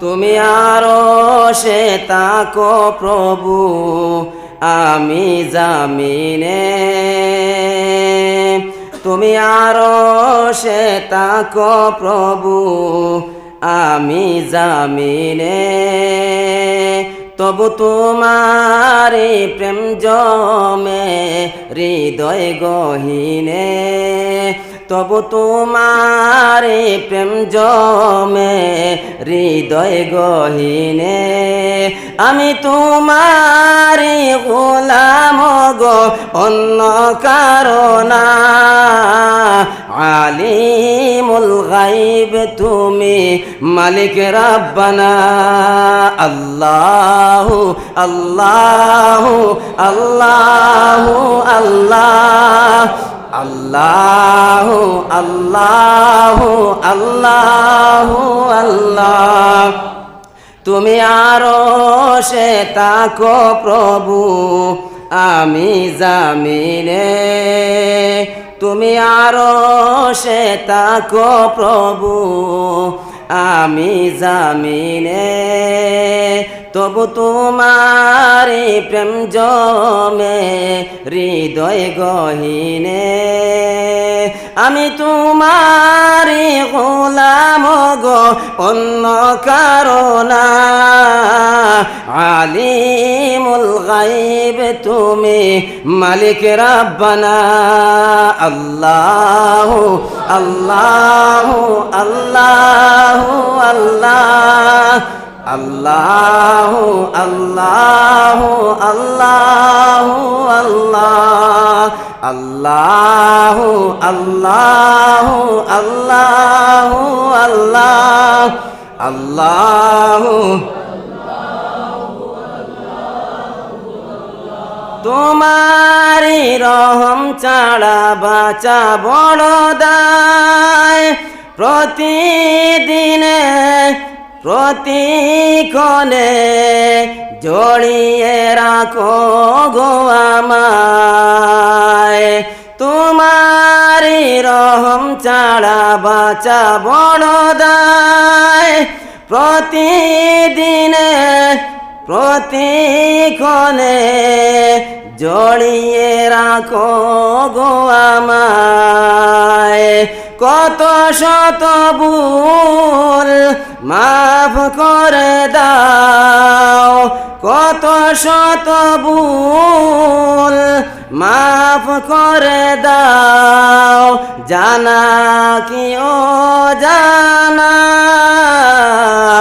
তুমি আরও সে তাকো প্রভু, আমি জামিনে। তুমি আরও সে তাকো প্রভু, আমি জামিনে। তবু তোমারি প্রেম জমে, হৃদয় গহিনে। তবু তোমারি প্রেম জমে, হৃদয় গহিনে। আমি তোমারি গোলাম গো, অন্য কারণা আলিমুল গাইব তুমি মালিক রাব্বানা। আল্লাহ আল্লাহ আল্লাহ আল্লাহ। আল্লাহ আল্লাহ আল্লাহ আল্লাহ। তুমি আরও সে তাকো প্রভু, আমি জামিনে। তুমি আরও সে তাকো প্রভু, আমি জামিনে। তবু তোমারি প্রেম জমে হৃদয় গহিনে। আমি তোমারি গোলাম গো, অন্য কারণা। আলিমুল গাইব তুমি মালিক রাব্বানা। আল্লাহ আল্লাহ আল্লাহ আল্লাহ। আল্লাহ আল্লাহ আল্লাহ আল্লাহ। আল্লাহ আল্লাহ আল্লাহ আল্লাহ। আল্লাহ তোমারি রহম ছাড়া বাঁচা বড় দায়। প্রতিদিনে প্রতিক্ষণে জড়িয়ে রাখো গো আমায়। তোমারি রহম ছাড়া বাঁচা বড় দায় প্রতিদিনে প্রতিক্ষণে জড়িয়ে রাখো গো আমায়। কত শত ভুল মাফ করে দাও। কত শত ভুল মাফ করে দাও। জানা কি ও জানা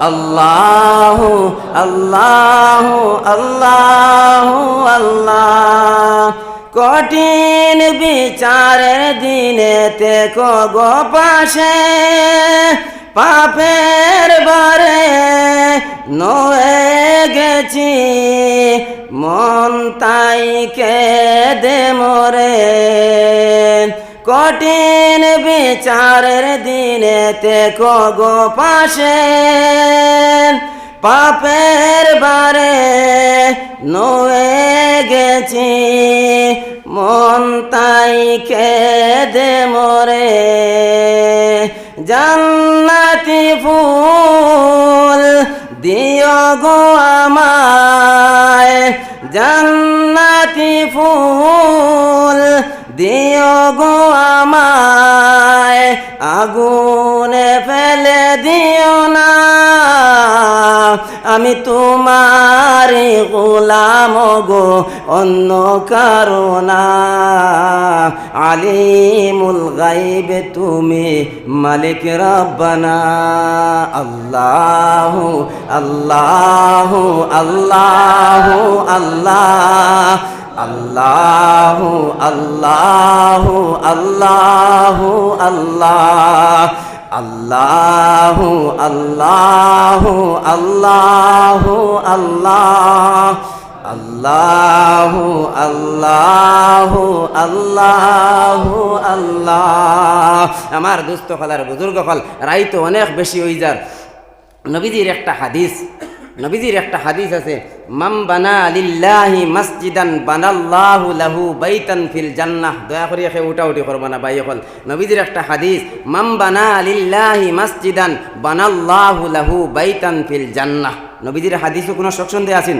আল্লাহ আল্লাহ আল্লাহ আল্লাহ। কঠিন বিচারের দিনেতে গো পাশে, পাপের বারে নয়ে গেছি। মন তাই কে দে মরে। কঠিন বিচারের দিনেতে গো পাশে পাপের বারে নয়ে গেছি, মন তাই কে দে মরে। জান্নাতি ফুল দিও গো আমায়, জান্নাতি ফুল আগুনে ফেলে দিও না। আমি তোমারি গোলাম গো, অন্য কারণা আলিমুল গাইবে তুমি মালিক রব্বানা। আল্লাহ আল্লাহ আল্লাহ আল্লাহ। আল্লাহ আল্লাহ আল্লাহ আল্লাহ আল্লাহ আল্লাহ আল্লাহ আল্লাহ আল্লাহ আল্লাহ আল্লাহ আল্লাহ। আমার দুস্থ ফলার বুজুর্গ ফল রাই তো অনেক বেশি হয়ে যার। নবীজির একটা হাদিস নবীজির একটা হাদিস আছে মাম বানা আলিল্লাহি মসজিদান বানাল্লাহু লাহু বাইতান ফিল জান্নাহ। দয়া করে এখে উঠা উঠি করবা না, ভাই এখন নবীজির একটা হাদিস মাম বানা আলিল্লাহি মসজিদান বানাল্লাহু লাহু বাইতান ফিল জান্নাহ। নবীজির হাদিসও কোনো শক সন্দেহ আছেন?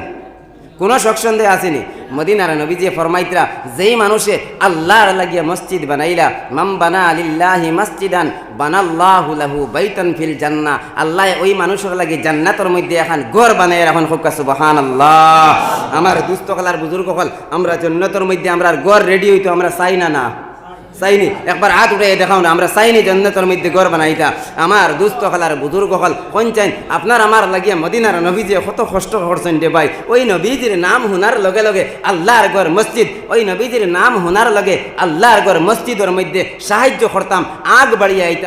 কোনো শখ সন্দেহ আসেনি। মদিনার নবী যে ফরমাইতরা, যেই মানুষে আল্লাহর লাগিয়া মসজিদ বানাইলা মাম বানা আলিল্লাহি মসজিদান, বানাল্লাহু লাহু বাইতান ফিল জান্না আল্লাহ ওই মানুষের লাগি জান্নাতর মধ্যে এখন ঘর বানাই এখন খুব কাছে বহান আল্লাহ আমার দুস্থ কলার বুজুর্গ কল, আমরা জন্নতর মধ্যে আমরা ঘর রেডি হইতো, আমরা চাই না না। চাইনি একবার হাত উঠে দেখাও না, আমরা চাইনি জন্নতর মধ্যে গড় বানাইতা। আমার দুস্থ হলার বুজুর্গ হল কঞ্চাইন চাইন আপনার আমার লাগিয়া মদিনার নবীজি কত কষ্ট করছেন দে ভাই। ওই নবীজির নাম হুনার লগে লগে আল্লাহর গড় মসজিদ, ওই নবীজির নাম হুনার লগে আল্লাহর গড় মসজিদের মধ্যে সাহায্য করতাম, আগ বাড়িয়ে আইতাম।